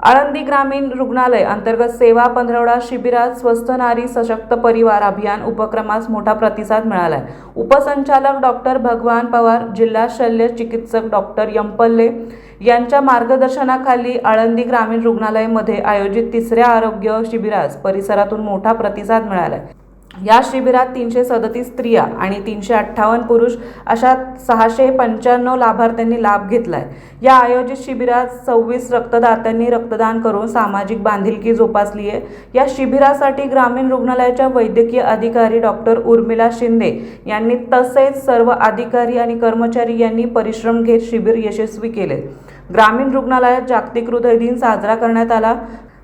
आळंदी ग्रामीण रुग्णालय अंतर्गत सेवा पंधरवडा शिबिरात स्वस्थ नारी सशक्त परिवार अभियान उपक्रमास मोठा प्रतिसाद मिळालाय. उपसंचालक डॉक्टर भगवान पवार जिल्हा शल्य चिकित्सक डॉक्टर यंपल्ले यांच्या मार्गदर्शनाखाली आळंदी ग्रामीण रुग्णालयामध्ये आयोजित तिसऱ्या आरोग्य शिबिरास परिसरातून मोठा प्रतिसाद मिळालाय. या शिबिरात तीनशे सदतीस स्त्रिया आणि तीनशे अठ्ठावन्न पुरुष अशा सहाशे पंच्याण्णव लाभार्थ्यांनी लाभ घेतलाय. या आयोजित शिबिरात सव्वीस रक्तदात्यांनी रक्तदान करून सामाजिक बांधिलकी जोपासली आहे. या शिबिरासाठी ग्रामीण रुग्णालयाच्या वैद्यकीय अधिकारी डॉक्टर उर्मिला शिंदे यांनी तसेच सर्व अधिकारी आणि कर्मचारी यांनी परिश्रम घेत शिबिर यशस्वी केले. ग्रामीण रुग्णालयात जागतिक हृदय दिन साजरा करण्यात आला.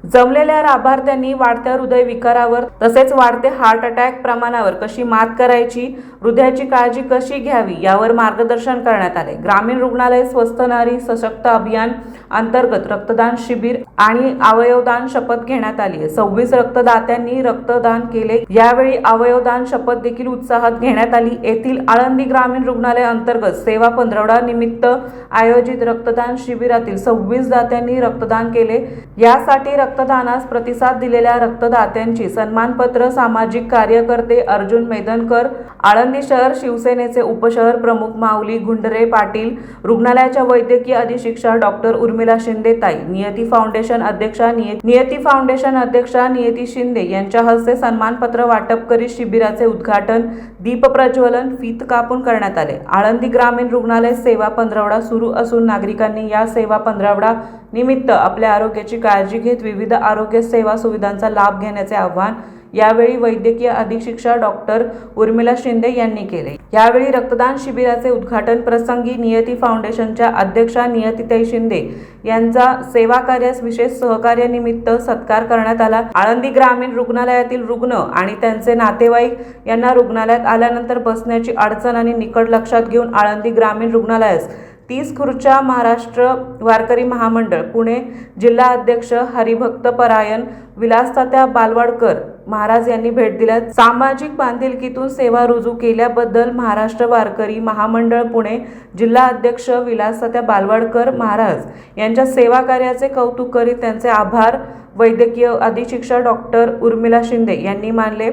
जमलेल्या लाभार्थ्यांनी वाढत्या हृदय विकारावर तसेच वाढते हार्ट अटॅक प्रमाणावर कशी मात करायची हृदयाची काळजी कशी घ्यावी यावर मार्गदर्शन करण्यात आले. ग्रामीण रुग्णालय स्वस्त नारी सशक्त अभियान अंतर्गत रक्तदान शिबिर आणि अवयवदान शपथ घेण्यात आली आहे. सव्वीस रक्तदात्यांनी रक्तदान केले. यावेळी अवयवदान शपथ देखील उत्साहात घेण्यात आली. येथील आळंदी ग्रामीण रुग्णालय अंतर्गत सेवा पंधरवडा निमित्त आयोजित रक्तदान शिबिरातील सव्वीस दात्यांनी रक्तदान केले. यासाठी रक्त रक्तदानास प्रतिसाद दिलेल्या रक्तदात्यांची सन्मानपत्र सामाजिक कार्यकर्ते अर्जुन मेदनकर आळंदी शहर शिवसेनेचे उपशहर प्रमुख माऊली गुंडरे पाटील रुग्णालयाच्या वैद्यकीय अधिशिक्षा डॉक्टर उर्मिला शिंदेताई नियती फाउंडेशन अध्यक्षा निय- नियती फाउंडेशन अध्यक्षा नियती शिंदे यांच्या हस्ते सन्मानपत्र वाटप करीत शिबिराचे उद्घाटन दीप प्रज्वलन फीत कापून करण्यात आले. आळंदी ग्रामीण रुग्णालय सेवा पंधरवडा सुरू असून नागरिकांनी या सेवा पंधरवडा निमित्त आपल्या आरोग्याची काळजी घेत विविध आरोग्य सेवा सुविधांचा लाभ घेण्याचे आवाहन यावेळी वैद्यकीय अधिशिक्षा डॉक्टर उर्मिला शिंदे यांनी केले. यावेळी रक्तदान शिबिराचे उद्घाटन प्रसंगी नियती फाउंडेशनच्या अध्यक्षा नियतीताई शिंदे यांचा सेवा कार्यास विशेष सहकार्यानिमित्त सत्कार करण्यात आला. आळंदी ग्रामीण रुग्णालयातील रुग्ण आणि त्यांचे नातेवाईक यांना रुग्णालयात आल्यानंतर बसण्याची अडचण आणि निकड लक्षात घेऊन आळंदी ग्रामीण रुग्णालयास तीस खुर्च्या महाराष्ट्र वारकरी महामंडळ पुणे जिल्हा अध्यक्ष हरिभक्त परायण विलासतात्या बालवाडकर महाराज यांनी भेट दिल्यात सामाजिक बांधिलकीतून सेवा रुजू केल्याबद्दल महाराष्ट्र वारकरी महामंडळ पुणे जिल्हा अध्यक्ष विलासतात्या बालवाडकर महाराज यांच्या सेवा कार्याचे कौतुक करीत त्यांचे आभार. वैद्यकीय अधिशिक्षा डॉक्टर उर्मिला शिंदे यांनी मानले.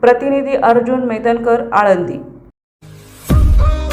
प्रतिनिधी अर्जुन मेदनकर आळंदी.